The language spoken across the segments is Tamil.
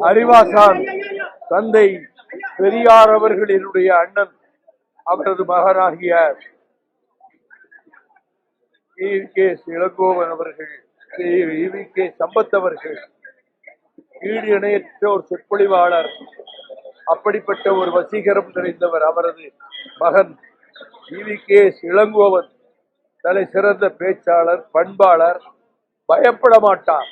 அறிவாசான் தந்தை பெரியார் அவர்களினுடைய அண்ணன் அவரது மகனாகிய கே. இளங்கோவன் அவர்கள் கே. சம்பத் அவர்கள் ஈடு இணையற்ற ஒரு சொற்பொழிவாளர் அப்படிப்பட்ட ஒரு வசீகரம் நிறைந்தவர் அவரது மகன் வி. கே. இளங்கோவன் தலை சிறந்த பேச்சாளர் பண்பாளர் பயப்பட மாட்டார்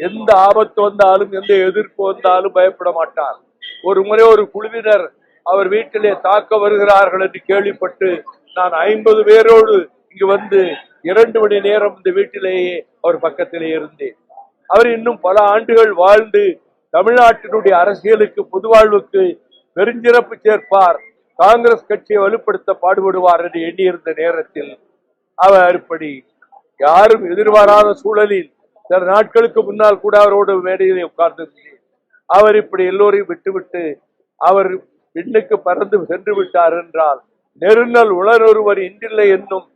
எந்த ஆபத்து வந்தாலும் எந்த எதிர்ப்பு வந்தாலும் பயப்பட மாட்டார் ஒரு முறை ஒரு குழுவினர் அவர் வீட்டிலே தாக்க வருகிறார்கள் என்று கேள்விப்பட்டு நான் ஐம்பது பேரோடு இங்கு வந்து இரண்டு மணி நேரம் இந்த வீட்டிலேயே அவர் பக்கத்திலே இருந்தேன். அவர் இன்னும் பல ஆண்டுகள் வாழ்ந்து தமிழ்நாட்டினுடைய அரசியலுக்கு பொதுவாழ்வுக்கு பெருஞ்சிறப்பு சேர்ப்பார். காங்கிரஸ் கட்சியை வலுப்படுத்த பாடுபடுவார் என்று எண்ணியிருந்த நேரத்தில் அவர் இப்படி யாரும் எதிர்பாராத சூழலில் சில நாட்களுக்கு முன்னால் கூட அவரோடு மேடையிலே உட்கார்ந்திருந்தேன். அவர் இப்படி எல்லோரையும் விட்டுவிட்டு அவர் விண்ணுக்கு பறந்து சென்று விட்டார் என்றால் நெருநல் உளனொருவர் இன்றில்லை என்னும்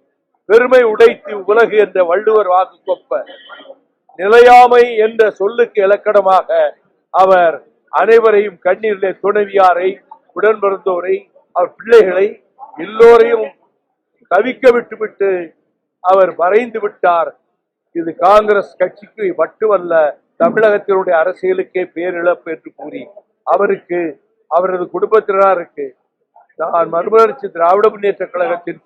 பெருமை உடைத்து உலகு என்ற வள்ளுவர் வாக்கு கொப்ப நிலையாமை என்ற சொல்லுக்கு இலக்கணமாக அவர் அனைவரையும் கண்ணீரிலே துணைவியாரை உடன் பிறந்தோரை அவர் பிள்ளைகளை எல்லோரையும் தவிக்க விட்டுவிட்டு அவர் மறைந்து விட்டார். இது காங்கிரஸ் கட்சிக்கு மட்டுமல்ல தமிழகத்தினுடைய அரசியலுக்கே பேரிழப்பு என்று கூறி அவருக்கு அவரது குடும்பத்தினருக்கு நான் மறுமலர்ச்சி திராவிட முன்னேற்ற கழகத்தின்